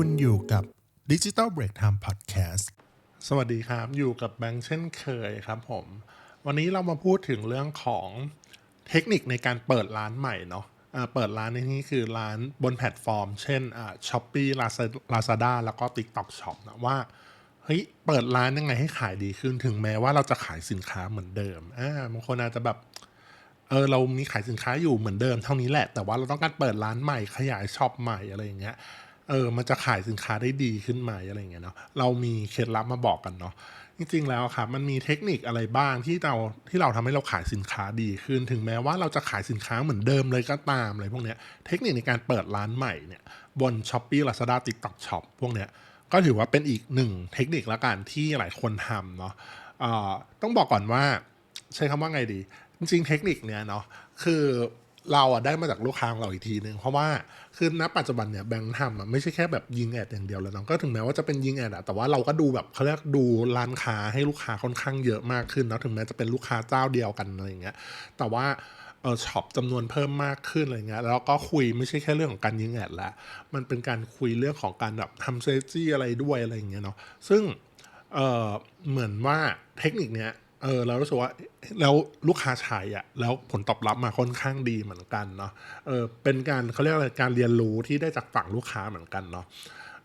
คุณอยู่กับ Digital Break Time Podcast สวัสดีครับ อยู่กับแบงค์เช่นเคยครับผม วันนี้เรามาพูดถึงเรื่องของเทคนิคในการเปิดร้านใหม่เนาะอ่าเปิดร้านในที่นี้คือร้านบนแพลตฟอร์ม เช่นช้อปปี้ลาซาด้าแล้วก็ TikTok Shop นะว่าเฮ้ยเปิดร้านยังไงให้ขายดีขึ้นถึงแม้ว่าเราจะขายสินค้าเหมือนเดิมอ่าบางคนอาจจะแบบเออเรามีขายสินค้าอยู่เหมือนเดิมเท่านี้แหละ แต่ว่าเราต้องการเปิดร้านใหม่ขยายช็อปใหม่อะไรอย่างเงี้ย เออมันจะขายสินค้าได้ดีขึ้นไหมอะไรอย่างเงี้ยเนาะเรามีเคล็ดลับมาบอกกันเนาะจริงๆแล้วครับมันมีเทคนิคอะไรบ้างที่เราที่เราทำให้เราขายสินค้าดีขึ้น ถึงแม้ว่าเราจะขายสินค้าเหมือนเดิมเลยก็ตามอะไรพวกเนี้ยเทคนิคในการเปิดร้านใหม่เนี่ยบน s h อ p e e Lazada TikTok Shop พวกเนี้ยก็ถือว่าเป็นอีกหนึ่งเทคนิคละกันที่หลายคนทำเนาะอ่อต้องบอกก่อนว่า ใช้คำว่าไงดี จริงๆเทคนิคเนี้ยเนาะคือ เราอะได้มาจากลูกค้าของเราอีกทีนึง เพราะว่าคือณปัจจุบันเนี่ยแบงค์ทำอะไม่ใช่แค่แบบยิงแอดอย่างเดียวแล้วเนาะก็ถึงแม้ว่าจะเป็นยิงแอดอะแต่ว่าเราก็ดูแบบเขาเรียกดูร้านค้าให้ลูกค้าค่อนข้างเยอะมากขึ้นเนาะถึงแม้จะเป็นลูกค้าเจ้าเดียวกันอะไรอย่างเงี้ยแต่ว่าเออช็อปจำนวนเพิ่มมากขึ้นอะไรเงี้ยแล้วก็คุยไม่ใช่แค่เรื่องของการยิงแอดละมันเป็นการคุยเรื่องของการแบบทำเซจี้อะไรด้วยอะไรอย่างเงี้ยเนาะซึ่งเออเหมือนว่าเทคนิคเนี้ย เออเรารู้สึกว่าแล้วลูกค้าใช้อะแล้วผลตอบรับมาค่อนข้างดีเหมือนกันเนาะเออเป็นการเขาเรียกอะไรการเรียนรู้ที่ได้จากฝั่งลูกค้าเหมือนกันเนาะ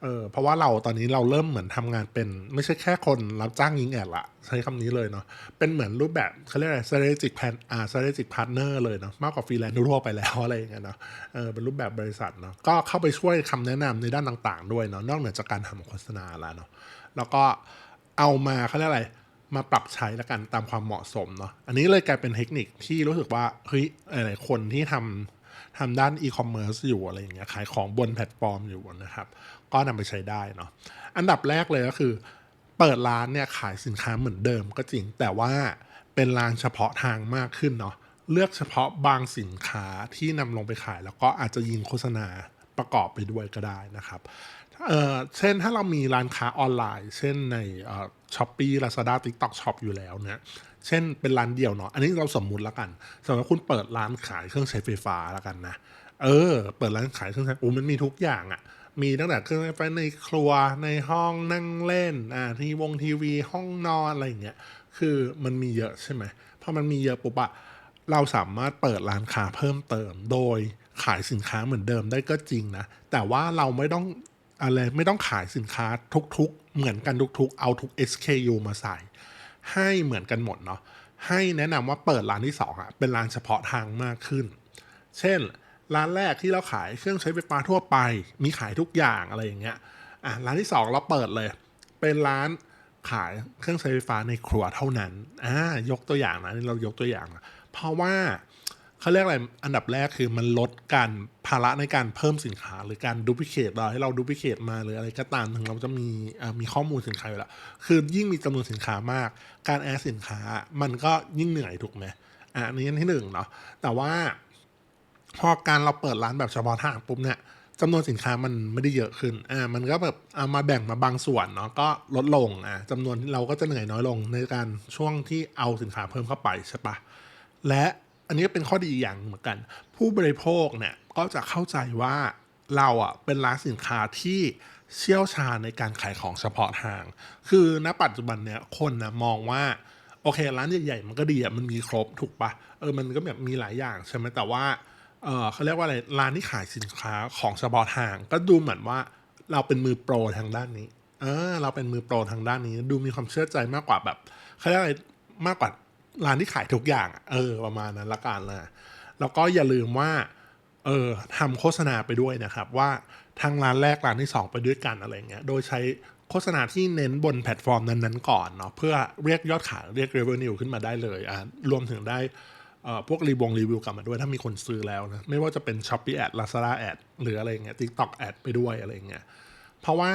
เออเพราะว่าเราตอนนี้เราเริ่มเหมือนทำงานเป็น ไม่ใช่แค่คนรับจ้างยิงแอดละใช้คำนี้เลยเนาะเป็นเหมือนรูปแบบเขาเรียกอะไร strategic plan อ่า strategic partner เลยเนาะมากกว่าฟรีแลนซ์ทั่วไปแล้วอะไรอย่างเงี้ยเนาะเออเป็นรูปแบบบริษัทเนาะก็เข้าไปช่วยคำแนะนำในด้านต่าง ๆ ด้วยเนาะนอกเหนือจากการทำโฆษณาแล้วเนาะแล้วก็เอามาเขาเรียกอะไร มาปรับใช้ล้วกันตามความเหมาะสมเนาะอันนี้เลยกลายเป็นเทคนิคที่รู้สึกว่าเฮ้ยหลายๆคนที่ทำทำด้านอีคอมเมิร์ซอยู่อะไรอย่างเงี้ยขายของบนแพลตฟอร์มอยู่นะครับ ก็นำไปใช้ได้เนาะอันดับแรกเลยก็คือ เปิดร้านเนี่ยขายสินค้าเหมือนเดิมก็จริงแต่ว่าเป็นร้านเฉพาะทางมากขึ้นเนาะเลือกเฉพาะบางสินค้าที่นำลงไปขาย แล้วก็อาจจะยิงโฆษณาประกอบไปด้วยก็ได้นะครับ เออเช่นถ้าเรามีร้านค้าออนไลน์ เช่นในช้อปปี้ลาซาด้าติ๊กต็อกช็อปอยู่แล้วเนี่ยเช่นเป็นร้านเดียวเนาะอันนี้เราสมมุติแล้วกันสมมติคุณเปิดร้านขายเครื่องใช้ไฟฟ้าแล้วกันนะเออ เปิดร้านขายเครื่องใช้โอ้มันมีทุกอย่างอะ่ะมีตั้งแต่เครื่องใช้ไฟในครัวในห้องนั่งเล่นอ่าที่วงทีวีห้องนอนอะไรอย่างเงี้ยคือมันมีเยอะใช่ไหมพอมันมีเยอะปุ๊บอะเราสามารถเปิดร้านค้าเพิ่มเติม โดยขายสินค้าเหมือนเดิมได้ก็จริงนะ แต่ว่าเราไม่ต้อง อะไรไม่ต้องขายสินค้าทุกๆ เหมือนกันทุกๆ เอาทุก SKU มาใส่ ให้เหมือนกันหมดเนาะให้แนะนำว่าเปิดร้านที่สองอะเป็นร้านเฉพาะทางมากขึ้น เช่น ร้านแรกที่เราขายเครื่องใช้ไฟฟ้าทั่วไป มีขายทุกอย่างอะไรอย่างเงี้ยอะร้านที่สองเราเปิดเลย เป็นร้านขายเครื่องใช้ไฟฟ้าในครัวเท่านั้นอ่ายกตัวอย่างนะนี่เรายกตัวอย่างนะเพราะว่า เขาเรียกอะไรอันดับแรกคือมันลดการภาระในการเพิ่มสินค้า หรือการดูพิเคทเราให้เราดูพิเคทมาหรืออะไรก็ตามถึงเราจะมีมีข้อมูลสินค้าอยู่แล้วคือยิ่งมีจำนวนสินค้ามาก การแอดสินค้ามันก็ยิ่งเหนื่อยถูกไหมอะอันนี้อันที่หนึ่งเนาะแต่ว่า พอการเราเปิดร้านแบบเฉพาะทางปุ๊บเนี่ยจำนวนสินค้ามันไม่ได้เยอะขึ้น อ่า มันก็แบบเอามาแบ่งมาบางส่วนเนาะ ก็ลดลง อ่าจำนวนเราก็จะเหนื่อยน้อยลงในการช่วงที่เอาสินค้าเพิ่มเข้าไปใช่ปะ และ อันนี้เป็นข้อดีอย่างเหมือนกัน ผู้บริโภคเนี่ยก็จะเข้าใจว่าเราอะเป็นร้านสินค้าที่เชี่ยวชาญในการขายของเฉพาะทาง คือณปัจจุบันเนี่ยคนนะมองว่าโอเคร้านใหญ่ๆมันก็ดีอะมันมีครบถูกปะเออมันก็แบบมีหลายอย่างใช่ไหมแต่ว่าเออเขาเรียกว่าอะไรร้านที่ขายสินค้าของเฉพาะทาง ก็ดูเหมือนว่าเราเป็นมือโปรทางด้านนี้ เออ เราเป็นมือโปรทางด้านนี้ ดูมีความเชื่อใจมากกว่าแบบเขาเรียกอะไรมากกว่า ร้านที่ขายทุกอย่าง เออ ประมาณนั้นละกันนะแล้วก็อย่าลืมว่า เออทำโฆษณาไปด้วยนะครับ ว่าทางร้านแรกร้านที่สองไปด้วยกันอะไรเงี้ย โดยใช้โฆษณาที่เน้นบนแพลตฟอร์มนั้นๆก่อนเนาะเพื่อเรียกยอดขายเรียก revenue ขึ้นมาได้เลยอะรวมถึงได้เอ่อพวกรีวงรีวิวกลับมาด้วยถ้ามีคนซื้อแล้วนะไม่ว่าจะเป็น Shopee Ad Lazada Ad หรืออะไรเงี้ย TikTok Ad ไปด้วยอะไรเงี้ยเพราะว่า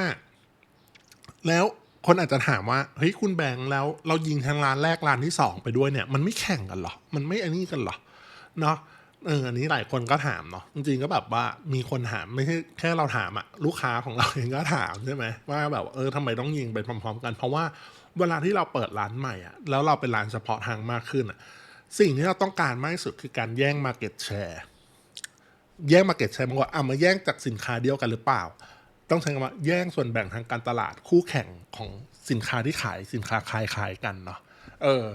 แล้ว คนอาจจะถามว่าเฮ้ยคุณแบงค์แล้ว เรายิงทางร้านแรกร้านที่สองไปด้วยเนี่ย มันไม่แข่งกันเหรอ มันไม่อันนี้กันเหรอเนาะเอออันนี้หลายคนก็ถามเนาะจริงๆก็แบบว่ามีคนถามไม่ใช่แค่เราถามอะลูกค้าของเราเองก็ถามใช่ไหมว่าแบบเออทำไมต้องยิงไปพร้อม ๆ กัน เพราะว่าเวลาที่เราเปิดร้านใหม่อะแล้วเราเป็นร้านเฉพาะทางมากขึ้นอะสิ่งที่เราต้องการมากที่สุดคือการแย่งมาเก็ตแชร์แย่งมาเก็ตแชร์บางคนอะมาแย่งจากสินค้าเดียวกันหรือเปล่า ต้องใช้คำว่าแย่งส่วนแบ่งทางการตลาดคู่แข่งของสินค้าที่ขายสินค้าคล้ายคายๆกันเนาะเออ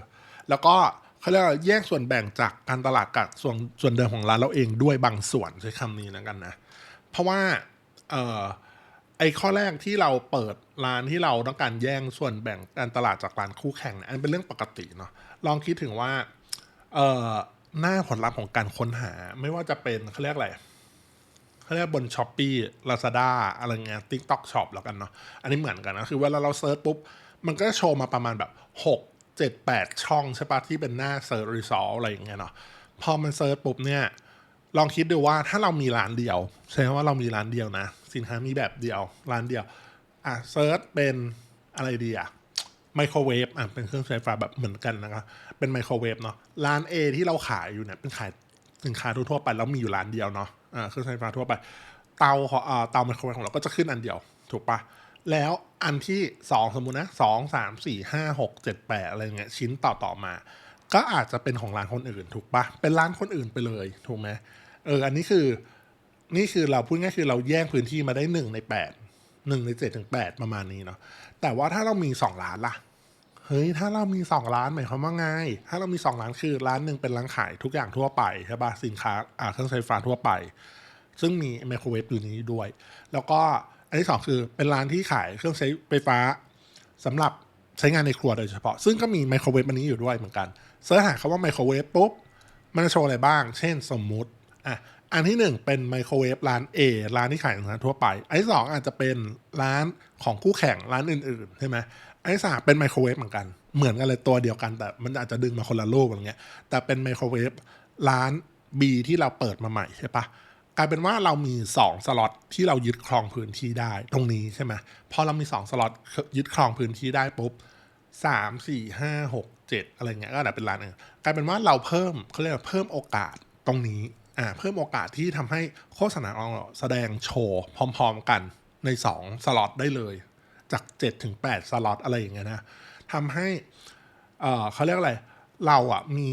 แล้วก็เขาเรียกว่าแย่งส่วนแบ่งจากการตลาดกับส่วนส่วนเดิมของร้านเราเองด้วยบางส่วนใช้คำนี้นะกันนะ เพราะว่าเออไอข้อแรกที่เราเปิดร้านที่เราต้องการแย่งส่วนแบ่งการตลาดจากร้านคู่แข่งเนี่ยอันเป็นเรื่องปกติเนาะลองคิดถึงว่าเออหน้าผลลัพธ์ของการค้นหาไม่ว่าจะเป็นเขาเรียกอะไร เขาเรียกบนช้อปปี้ลาซาด้าอะไรเงี้ยทิกตอกช็อปแล้วกันเนาะอันนี้เหมือนกันนะ คือเวลาเราเซิร์ชปุ๊บ มันก็จะโชว์มาประมาณแบบ 6 7 8 ช่องใช่ปะที่เป็นหน้าเซิร์ชรีซอลอะไรอย่างเงี้ยเนาะพอมันเซิร์ชปุ๊บเนี่ยลองคิดดูว่าถ้าเรามีร้านเดียวใช่ว่าเรามีร้านเดียวนะ สินค้ามีแบบเดียว ร้านเดียวอะเซิร์ชเป็นอะไรดีอะไมโครเวฟอะเป็นเครื่องใช้ไฟฟ้าแบบเหมือนกันนะครับเป็นไมโครเวฟเนาะร้าน A ที่เราขายอยู่เนี่ยเป็นขายสินค้าทั่วไปแล้วมีอยู่ร้านเดียวเนาะ อ่าเครื่องใช้ไฟฟ้าทั่วไป เตาของอ่าเตาไมโครเวฟของเราก็จะขึ้นอันเดียว ถูกปะแล้วอันที่สองสมมุตินะสองสามสี่ห้าหกเจ็ดแปดอะไรเงี้ยชิ้นต่อต่อมา ก็อาจจะเป็นของร้านคนอื่น ถูกปะเป็นร้านคนอื่นไปเลยถูกไหมเอออันนี้คือนี่คือเราพูดง่ายคือเราแย่งพื้นที่มาได้หนึ่งในแปดหนึ่งในเจ็ดถึงแปดประมาณนี้เนาะแต่ว่าถ้าเรามีสองร้านล่ะ ฮ้ยถ้าเรามีสองร้านหมายความว่าไง ถ้าเรามีสองร้านคือร้านหนึ่งเป็นร้านขายทุกอย่างทั่วไปใช่ปะสินค้าอ่าเครื่องใช้ไฟฟ้าทั่วไป ซึ่งมีไมโครเวฟอยู่นี้ด้วย แล้วก็อันที่สองคือเป็นร้านที่ขายเครื่องใช้ไฟฟ้าสำหรับใช้งานในครัวโดยเฉพาะ ซึ่งก็มีไมโครเวฟอันนี้อยู่ด้วยเหมือนกันเสิร์ชหาคำว่าไมโครเวฟปุ๊บมันจะโชว์อะไรบ้าง เช่นสมมุติอะอันที่หนึ่งเป็นไมโครเวฟร้าน A ร้านที่ขายสินค้าทั่วไป อันที่สองอาจจะเป็นร้านของคู่แข่งร้านอื่นๆใช่ไหม ไอันที่สามเป็นไมโครเวฟเหมือนกัน เหมือนกันเลยตัวเดียวกันแต่มันอาจจะดึงมาคนละรูปอะไรเงี้ย แต่เป็นไมโครเวฟร้าน B ที่เราเปิดมาใหม่ใช่ปะกลายเป็นว่าเรามี 2 สล็อตที่เรายึดครองพื้นที่ได้ตรงนี้ใช่ไหมพอเรามี 2 สล็อตยึดครองพื้นที่ได้ปุ๊บสามสี่ห้าหกเจ็ดอะไรเงี้ยก็อาจจะเป็นร้านอื่นกลายเป็นว่าเราเพิ่มเขาเรียกว่าเพิ่มโอกาสตรงนี้อ่าเพิ่มโอกาสที่ทำให้โฆษณาของเราแสดงโชว์พร้อม ๆ กันใน 2 สล็อตได้เลย จาก7ถึง8สล็อตอะไรอย่างเงี้ยนะทำให้เออเขาเรียกอะไร เราอะมี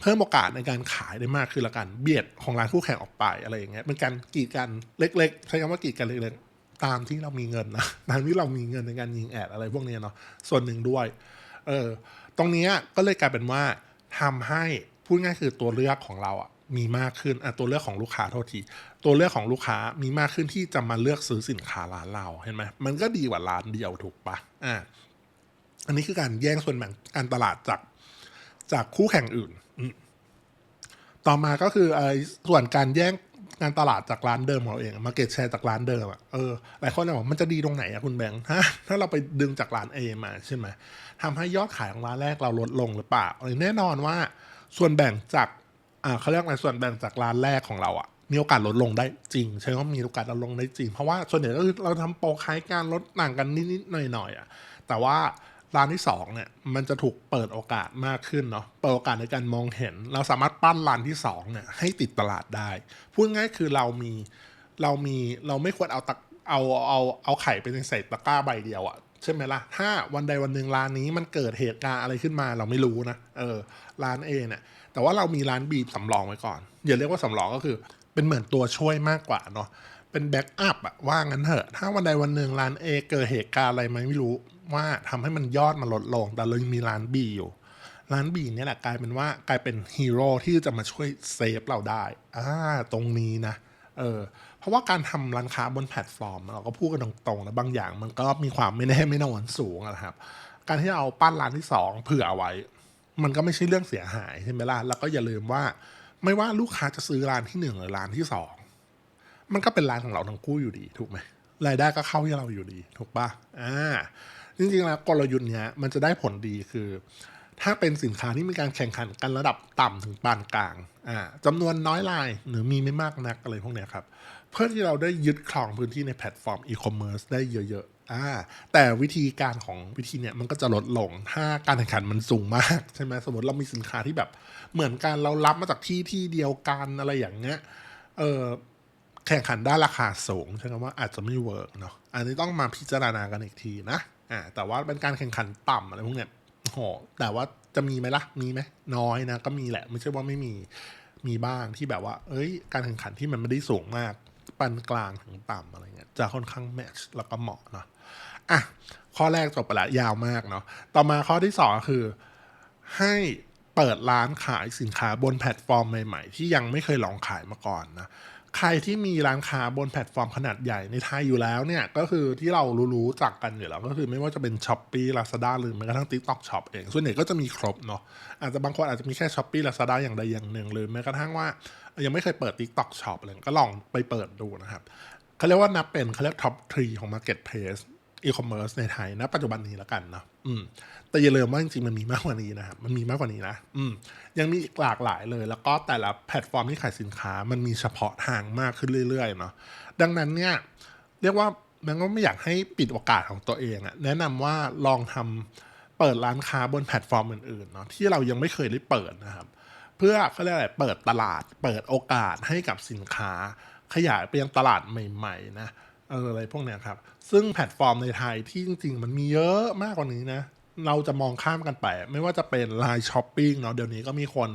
เพิ่มโอกาสในการขายได้มากขึ้นละกัน เบียดของร้านคู่แข่งออกไปอะไรอย่างเงี้ยเป็นการกีดกันเล็กๆใช้คำว่ากีดกันเล็กๆ ตามที่เรามีเงินนะตามที่เรามีเงินในการยิงแอดอะไรพวกเนี้ยเนาะส่วนหนึ่งด้วยเออตรงนี้ก็เลยกลายเป็นว่าทำให้พูดง่ายคือตัวเลือกของเราอะ มีมากขึ้นอะตัวเลือกของลูกค้าโทษที ตัวเลือกของลูกค้ามีมากขึ้นที่จะมาเลือกซื้อสินค้าร้านเราเห็นไหมมันก็ดีกว่าร้านเดียวถูกปะอะอันนี้คือการแย่งส่วนแบ่งการตลาดจากจากคู่แข่งอื่น ต่อมาก็คือไอ้ส่วนการแย่งการตลาดจากร้านเดิมของเราเองมาเก็ตแชร์จากร้านเดิมอะเออหลายคนเลยบอกมันจะดีตรงไหนอะคุณแบงค์ฮะถ้าเราไปดึงจากร้าน A มาใช่ไหมทำให้ยอดขายของร้านแรกเราลดลงหรือเปล่าแน่นอนว่า ส่วนแบ่งจาก เขาเรียกอะไรส่วนแบ่งจากร้านแรกของเราอะมีโอกาสลดลงได้จริง ใช่ว่ามีโอกาสลดลงได้จริง เพราะว่าส่วนใหญ่ก็คือเราทำโปรคล้ายการลดต่างกันนิดๆหน่อยๆอะแต่ว่าร้านที่สองเนี่ยมันจะถูกเปิดโอกาสมากขึ้นเนาะเปิดโอกาสในการมองเห็น เราสามารถปั้นร้านที่สองเนี่ยให้ติดตลาดได้ พูดง่ายคือเรามีเรามีเราไม่ควรเอาตะเอาเอาเอาไข่ไปในใส่ตะกร้าใบเดียวอะ ใช่ไหมล่ะ ถ้าวันใดวันหนึ่งร้านนี้มันเกิดเหตุการณ์อะไรขึ้นมาเราไม่รู้นะ เออ ร้านเอเนี่ย แต่ว่าเรามีร้านบีสำรองไว้ก่อน อย่าเรียกว่าสำรองก็คือ เป็นเหมือนตัวช่วยมากกว่าเนาะ เป็นแบ็กอัพอะว่างั้นเถอะ ถ้าวันใดวันหนึ่งร้าน A เกิดเหตุการณ์อะไรมาไม่รู้ ว่าทำให้มันยอดมันลดลง แต่เรายังมีร้าน B อยู่ ร้าน B เนี่ยแหละกลายเป็นว่ากลายเป็นฮีโร่ที่จะมาช่วยเซฟเราได้ อ่า ตรงนี้นะ เออเราะว่าการทำร้านค้าบนแพลตฟอร์ม เราก็พูดกันตรงๆแล้วบางอย่างมันก็มีความไม่แน่ไม่นอนสูงนะครับ การที่เอาปั้นร้านที่สองเผื่อเอาไว้ มันก็ไม่ใช่เรื่องเสียหายใช่ไหมล่ะแล้วก็อย่าลืมว่า ไม่ว่าลูกค้าจะซื้อร้านที่หนึ่งหรือร้านที่สองมันก็เป็นร้านของเราทั้งคู่อยู่ดีถูกไหมรายได้ก็เข้าที่เราอยู่ดีถูกปะอ่าจริงๆแล้วกลยุทธ์เนี้ยมันจะได้ผลดีคือ ถ้าเป็นสินค้าที่มีการแข่งขันกันระดับต่ำถึงปานกลางอ่าจำนวนน้อยรายหรือมีไม่มากนักอะไรพวกเนี้ยครับ เพื่อที่เราได้ยึดครองพื้นที่ในแพลตฟอร์มอีคอมเมิร์ซได้เยอะๆอ่าแต่วิธีการของวิธีเนี้ยมันก็จะลดลงถ้าการแข่งขันมันสูงมากใช่ไหมสมมติเรามีสินค้าที่แบบเหมือนกันเรารับมาจากที่ที่เดียวกันอะไรอย่างเงี้ยเออแข่งขันได้ราคาสูงใช่ไหมว่าอาจจะไม่เวิร์กเนาะอันนี้ต้องมาพิจารณากันอีกทีนะอ่าแต่ว่าเป็นการแข่งขันต่ำอะไรพวกเนี้ยโอ้โหแต่ว่าจะมีไหมล่ะ มีไหมน้อยนะ ก็มีแหละ ไม่ใช่ว่าไม่มี มีบ้างที่แบบว่า เอ้ย การแข่งขันที่มันไม่ได้สูงมาก ปานกลางถึงต่ำอะไรเงี้ยจะค่อนข้างแมทช์แล้วก็เหมาะเนาะอะข้อแรกจบไปละยาวมากเนาะต่อมาข้อที่สองคือให้เปิดร้านขายสินค้าบนแพลตฟอร์มใหม่ๆ ที่ยังไม่เคยลองขายมาก่อนนะใครที่มีร้านค้าบนแพลตฟอร์มขนาดใหญ่ในไทยอยู่แล้วเนี่ย ก็คือที่เรารู้ๆจักกันอยู่แล้ว ก็คือไม่ว่าจะเป็น s h อ p e e Lazada หรือแม้กระทั่ง TikTok Shop เอง ส่วนใหญ่ก็จะมีครบเนาะอาจจะบางคนอาจจะมีแค่ s h อ p e e Lazada อย่างใดอย่างหนึ่งหรือแม้กระทั่งว่า ยังไม่เคยเปิด TikTok Shop เลยก็ลองไปเปิดดูนะครับเขาเรียกว่านับเป็นเขาเรียกท็อปทรีของ Marketplace e-commerce ในไทยณปัจจุบันนี้แล้วกันเนาะอืม แต่อย่าลืมว่าจริงๆมันมีมากกว่านี้นะครับ มันมีมากกว่านี้นะ อืม ยังมีอีกหลากหลายเลย แล้วก็แต่ละแพลตฟอร์มที่ขายสินค้า มันมีเฉพาะทางมากขึ้นเรื่อยๆเนาะ ดังนั้นเนี่ย เรียกว่ามันก็ไม่อยากให้ปิดโอกาสของตัวเองอะแนะนำว่าลองทำเปิดร้านค้าบนแพลตฟอร์มอื่นๆเนาะที่เรายังไม่เคยได้เปิดนะครับ เพื่อเขาเรียกอะไรเปิดตลาด เปิดโอกาสให้กับสินค้า ขยายไปยังตลาดใหม่ ๆ นะอะไรพวกเนี้ยครับ ซึ่งแพลตฟอร์มในไทยที่จริง ๆ มันมีเยอะมากกว่านี้นะ เราจะมองข้ามกันไป ไม่ว่าจะเป็น Line Shopping เนาะเดี๋ยวนี้ก็มีคน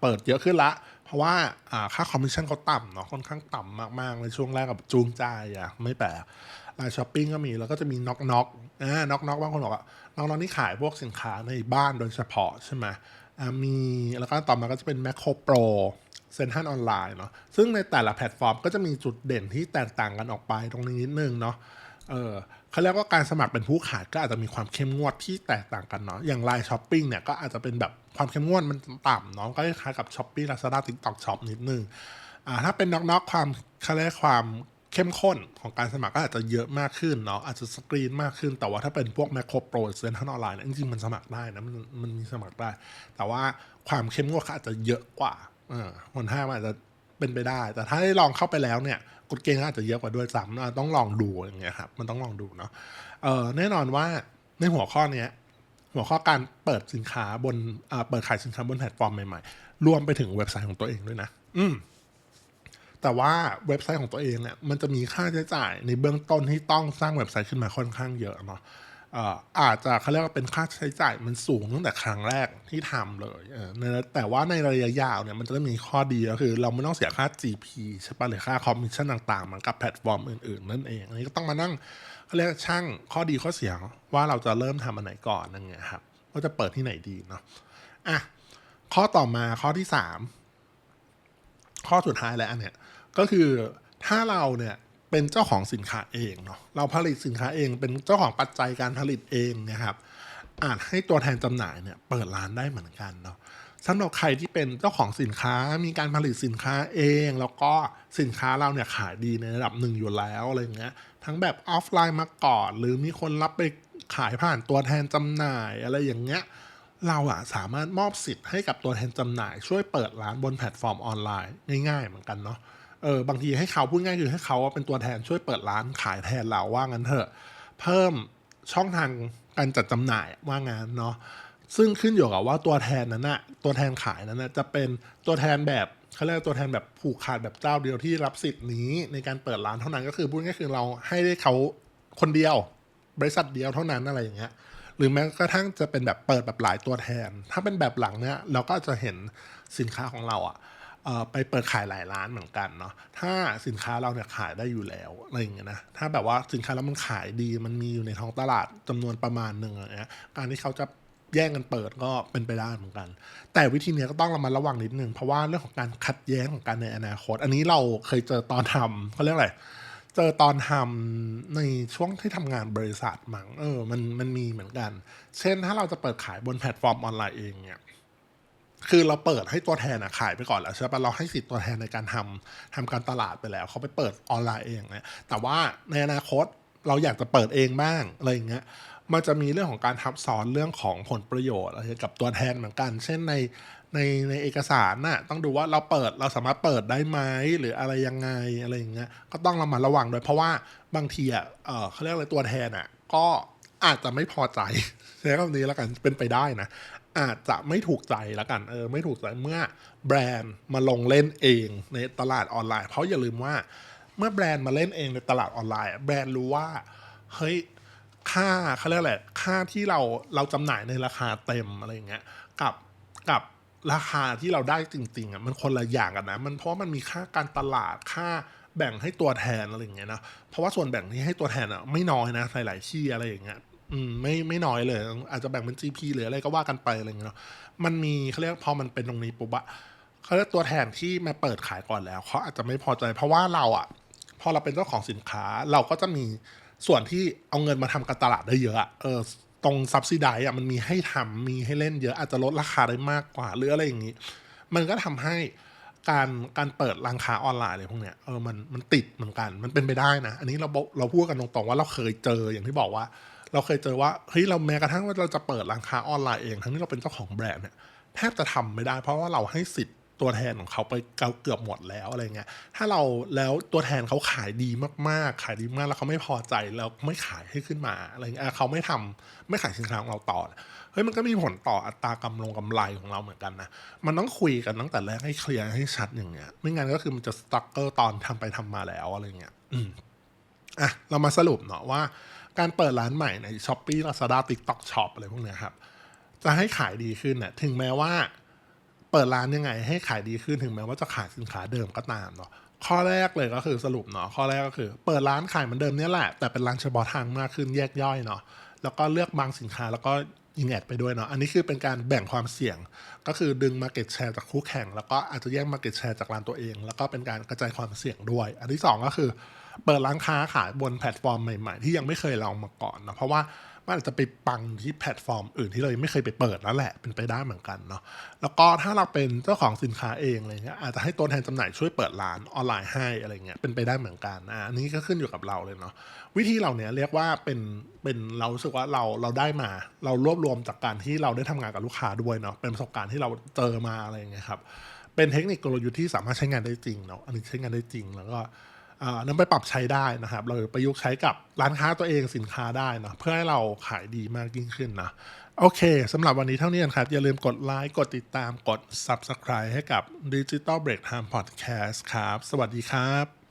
เปิดเยอะขึ้นละ เพราะว่าค่าคอมมิชชั่นเขาต่ำเนาะค่อนข้างต่ำมาก ๆ ในช่วงแรกกับจูงใจอะไม่แปลก Line Shopping ก็มีแล้วก็จะมีน็อกน็อกอ่าน็อกน็อกบางคนบอกว่าน็อกน็อกนี่ขายพวกสินค้าในบ้านโดยเฉพาะใช่ไหม มีแล้วก็ต่อมาก็จะเป็น Macro Pro เซ็นทรัลออนไลน์เนาะซึ่งในแต่ละแพลตฟอร์มก็จะมีจุดเด่นที่แตกต่างกันออกไปตรงนี้นิดนึงเนาะเออเขาเรียกว่าการสมัครเป็นผู้ขายก็อาจจะมีความเข้มงวดที่แตกต่างกันเนาะอย่างไลน์ช้อปปิ้งเนี่ยก็อาจจะเป็นแบบความเข้มงวดมันต่ำเนาะก็คล้ายกับช้อปปี้ลาซาด้าติ๊กต็อกช็อปนิดนึงอ่าถ้าเป็นน็อกๆความเขาเรียกความ เข้มข้นของการสมัครก็อาจจะเยอะมากขึ้นเนาะอาจจะสกรีนมากขึ้น แต่ว่าถ้าเป็นพวกแมคโครโปรเซนทัลออนไลน์จริงๆมันสมัครได้นะมันมันมีสมัครได้ แต่ว่าความเข้มงวดอาจจะเยอะกว่าอ่าคนห้ามันอาจจะเป็นไปได้ แต่ถ้าได้ลองเข้าไปแล้วเนี่ยกฎเกณฑ์อาจจะเยอะกว่าด้วยซ้ำต้องลองดูอย่างเงี้ยครับมันต้องลองดูเนาะเออแน่นอนว่าในหัวข้อเนี้ยหัวข้อการเปิดสินค้าบนเปิดขายสินค้าบนแพลตฟอร์มใหม่ๆ รวมไปถึงเว็บไซต์ของตัวเองด้วยนะ อืม แต่ว่าเว็บไซต์ของตัวเองเนี่ยมันจะมีค่าใช้จ่ายในเบื้องต้นที่ต้องสร้างเว็บไซต์ขึ้นมาค่อนข้างเยอะเนาะอาจจะเขาเรียกว่าเป็นค่าใช้จ่ายมันสูงตั้งแต่ครั้งแรกที่ทำเลยเแต่ว่าในระยะยาวเนี่ยมันจะมีข้อดีก็คือ เราไม่ต้องเสียค่า GP ใช่ปะหรือค่าคอมมิชชั่นต่างๆเหมือนกับแพลตฟอร์มอื่นๆ นั่นเอง อันนี้ก็ต้องมานั่งเขาเรียกช่างข้อดีข้อเสียว่าเราจะเริ่มทำอันไหนก่อนนั่นไงครับว่าจะเปิดที่ไหนดีเนาะอะข้อต่อมาข้อที่สามข้อสุดท้ายแล้วเนี้ย ก็คือถ้าเราเนี่ยเป็นเจ้าของสินค้าเองเนาะเราผลิตสินค้าเองเป็นเจ้าของปัจจัยการผลิตเองนะครับ อาจให้ตัวแทนจำหน่ายเนี่ยเปิดร้านได้เหมือนกันเนาะสำหรับใครที่เป็นเจ้าของสินค้ามีการผลิตสินค้าเอง แล้วก็สินค้าเราเนี่ยขายดีในระดับหนึ่งอยู่แล้วอะไรเงี้ยทั้งแบบออฟไลน์มาก่อน หรือมีคนรับไปขายผ่านตัวแทนจำหน่ายอะไรอย่างเงี้ยเราอะสามารถมอบสิทธิ์ให้กับตัวแทนจำหน่าย ช่วยเปิดร้านบนแพลตฟอร์มออนไลน์ง่าย ๆ เหมือนกันเนาะ เออบางทีให้เขาพูดง่ายคือให้เขาเป็นตัวแทนช่วยเปิดร้านขายแทนเราว่างั้นเถอะ เพิ่มช่องทางการจัดจำหน่ายว่างั้นเนาะซึ่งขึ้นอยู่กับว่าตัวแทนนั้นนะตัวแทนขายนั้นนะจะเป็นตัวแทนแบบเขาเรียกตัวแทนแบบผูกขาดแบบเจ้าเดียวที่รับสิทธิ์นี้ในการเปิดร้านเท่านั้นก็คือพูดง่ายคือเราให้ได้เขาคนเดียว บริษัทเดียวเท่านั้นอะไรอย่างเงี้ยหรือแม้กระทั่งจะเป็นแบบเปิดแบบหลายตัวแทน ถ้าเป็นแบบหลังเนี้ยเราก็จะเห็นสินค้าของเราอะ ไปเปิดขายหลายร้านเหมือนกันเนาะถ้าสินค้าเราเนี่ยขายได้อยู่แล้วอะไรอย่างเงี้ยนะถ้าแบบว่าสินค้าแล้วมันขายดีมันมีอยู่ในท้องตลาดจำนวนประมาณหนึ่งอะไรเงี้ยการที่เขาจะแย่งกันเปิดก็เป็นไปได้เหมือนกัน แต่วิธีนี้ก็ต้องระมัดระวังนิดนึง เพราะว่าเรื่องของการขัดแย้งของการในอนาคต อันนี้เราเคยเจอตอนทำเขาเรียกอะไร เจอตอนทำในช่วงที่ทำงานบริษัทมั้งเออมันมันมีเหมือนกัน เช่นถ้าเราจะเปิดขายบนแพลตฟอร์มออนไลน์เองเนี่ย คือเราเปิดให้ตัวแทนอะขายไปก่อนแล้วใช่ปะเราให้สิทธิ์ตัวแทนในการทำทำการตลาดไปแล้ว เขาไปเปิดออนไลน์เองเนี่ยแต่ว่าในอนาคตเราอยากจะเปิดเองบ้างอะไรอย่างเงี้ยมันจะมีเรื่องของการทับซ้อนเรื่องของผลประโยชน์อะไรกับตัวแทนเหมือนกัน เช่นในในในเอกสารน่ะต้องดูว่าเราเปิดเราสามารถเปิดได้ไหมหรืออะไรยังไงอะไรอย่างเงี้ยก็ต้องระมัดระวังด้วยเพราะว่าบางทีอะเออเขาเรียกอะไรตัวแทนอะก็อาจจะไม่พอใจใช้คำนี้แล้วกันเป็นไปได้นะ อาจจะไม่ถูกใจล้วกันเออไม่ถูกใจเมื่อแบรนด์มาลงเล่นเองในตลาดออนไลน์ เพราะอย่าลืมว่าเมื่อแบรนด์มาเล่นเองในตลาดออนไลน์ แบรนด์รู้ว่าเฮ้ยค่าเขาเรียกอะไรค่าที่เราเราจำหน่ายในราคาเต็มอะไรเงี้ยกับกับราคาที่เราได้จริงๆอะมันคนละอย่างกันนะมันเพราะมันมีค่าการตลาดค่าแบ่งให้ตัวแทนอะไรอย่างเงี้ยนะเพราะว่าส่วนแบ่งที่ให้ตัวแทนอะไม่น้อยนะหลายๆที่อะไรอย่างเงี้ย อืมไม่ไม่น้อยเลย อาจจะแบ่งเป็น GP หรืออะไรก็ว่ากันไปอะไรเงี้ยเนาะมันมีเขาเรียกพอมันเป็นตรงนี้ปุ๊บอะเขาเรียกตัวแทนที่มาเปิดขายก่อนแล้วเขาอาจจะไม่พอใจ เพราะว่าเราอะพอเราเป็นเจ้าของสินค้าเราก็จะมีส่วนที่เอาเงินมาทำการตลาดได้เยอะเออตรงซับซิไดอะมันมีให้ทำมีให้เล่นเยอะอาจจะลดราคาได้มากกว่าหรืออะไรอย่างนี้ มันก็ทำให้การการเปิดร้านค้าออนไลน์อะไรพวกเนี้ยเออมันมันติดเหมือนกัน มันเป็นไปได้นะ อันนี้เราเราพูดกันตรงๆว่าเราเคยเจออย่างที่บอกว่า เราเคยเจอว่าเฮ้ยเราแม้กระทั่งว่าเราจะเปิดร้านค้าออนไลน์เอง ทั้งที่เราเป็นเจ้าของแบรนด์เนี่ยแทบจะทำไม่ได้ เพราะว่าเราให้สิทธิ์ตัวแทนของเขาไปเกือบหมดแล้วอะไรเงี้ยถ้าเราแล้วตัวแทนเขาขายดีมากๆ ขายดีมากแล้วเขาไม่พอใจแล้วไม่ขายให้ขึ้นมาอะไรเงี้ยเขาไม่ทำไม่ขายสินค้าของเราต่อเฮ้ยมันก็มีผลต่ออัตรากำลงกำไรของเราเหมือนกันนะ มันต้องคุยกันตั้งแต่แรกให้เคลียร์ให้ชัดอย่างเงี้ย ไม่งั้นก็คือมันจะสตั๊กเกอร์ตอนทำไปทำมาแล้วอะไรเงี้ย อืมอะเรามาสรุปเนาะว่า การเปิดร้านใหม่ใน s h อ p e e Lazada TikTok Shop อะไรพวกเนี้ยครับ จะให้ขายดีขึ้นเนี่ยถึงแม้ว่าเปิดร้านยังไง ให้ขายดีขึ้นถึงแม้ว่าจะขายสินค้าเดิมก็ตามเนาะข้อแรกเลยก็คือสรุปเนาะข้อแรกก็คือ เปิดร้านขายเหมือนเดิมเนี่ยแหละ แต่เป็นร้านเฉพาะทางมากขึ้นแยกย่อยเนาะแล้วก็เลือกบางสินค้าแล้วก็ยิงแอดไปด้วยเนาะอันนี้คือเป็นการแบ่งความเสี่ยง ก็คือดึง Market Share จากคู่แข่ง แล้วก็อาจจะแย่ง Market Share จากร้านตัวเอง แล้วก็เป็นการกระจายความเสี่ยงด้วย อันที่สองก็คือ เปิดร้านค้าขายบนแพลตฟอร์มใหม่ๆ ที่ยังไม่เคยลองมาก่อนนะเพราะว่ามันอาจจะไปปังที่แพลตฟอร์มอื่นที่เรายังไม่เคยไปเปิดแล้วแหละเป็นไปได้เหมือนกันเนาะแล้วก็ถ้าเราเป็นเจ้าของสินค้าเองอะไรเงี้ยอาจจะให้ตัวแทนจำหน่ายช่วยเปิดร้านออนไลน์ให้อะไรเงี้ยเป็นไปได้เหมือนกันอะอันนี้ก็ขึ้นอยู่กับเราเลยเนาะวิธีเหล่านี้เรียกว่าเป็นเป็นเราสึกว่าเราเราได้มา เรารวบรวมจากการที่เราได้ทำงานกับลูกค้าด้วยเนาะเป็นประสบการณ์ที่เราเจอมาอะไรเงี้ยครับเป็นเทคนิคกลยุทธ์ที่สามารถใช้งานได้จริงเนาะอันนี้ใช้งานได้จริงแล้วก็ นำไปปรับใช้ได้นะครับเราประยุกต์ใช้กับร้านค้าตัวเองสินค้าได้นะเพื่อให้เราขายดีมากยิ่งขึ้นนะโอเคสำหรับวันนี้เท่านี้นครับ อย่าลืมกดไลค์กดติดตามกด Subscribe ให้กับ Digital Break Time Podcast ครับ สวัสดีครับ